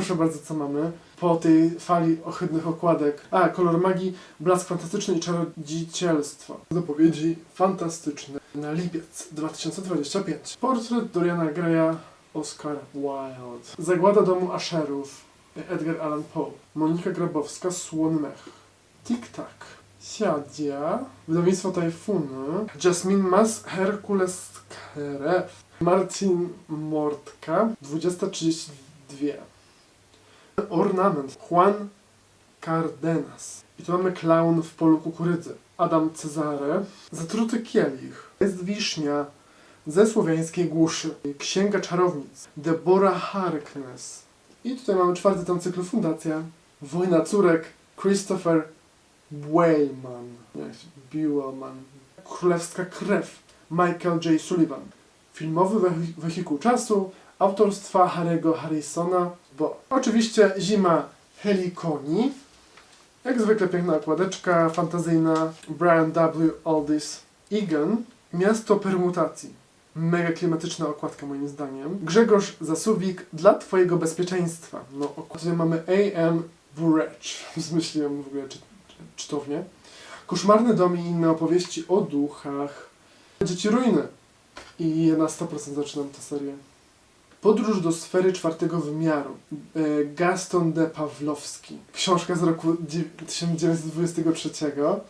proszę bardzo, co mamy. Po tej fali ohydnych okładek. A, kolor magii, blask fantastyczny i czarodziecielstwo. Zapowiedzi fantastyczne. Na lipiec 2025. Portret Doriana Greya, Oscar Wilde. Zagłada domu Asherów, Edgar Allan Poe. Monika Grabowska, Słon Mech. Tik-tak. Siadia, wydawnictwo Tajfuny, Jasmine Mas, Herkules Krew, Marcin Mortka, 2032. Ornament, Juan Cardenas. I tu mamy klaun w polu kukurydzy. Adam Cezare, Zatruty kielich, jest wisznia ze słowiańskiej głuszy, Księga Czarownic, Deborah Harkness. I tutaj mamy czwarty tom cyklu Fundacja, Wojna Córek, Christopher się- Biłman, Królewska Krew, Michael J. Sullivan, filmowy wehi- wehikuł czasu, autorstwa Harry'ego Harrisona, bo oczywiście Zima Helikoni, jak zwykle piękna okładeczka fantazyjna, Brian W. Aldis Egan, Miasto Permutacji. Mega klimatyczna okładka moim zdaniem. Grzegorz Zasuwik, dla Twojego bezpieczeństwa. No, okładkę mamy A.M. Burech. Zmyśliłem w ogóle czy, czy, czytownie. Koszmarny dom i inne opowieści o duchach. Dzieci ruiny. I na 100% zaczynam tę serię. Podróż do sfery czwartego wymiaru. E, Gaston de Pawlowski. Książka z roku dziew- 1923.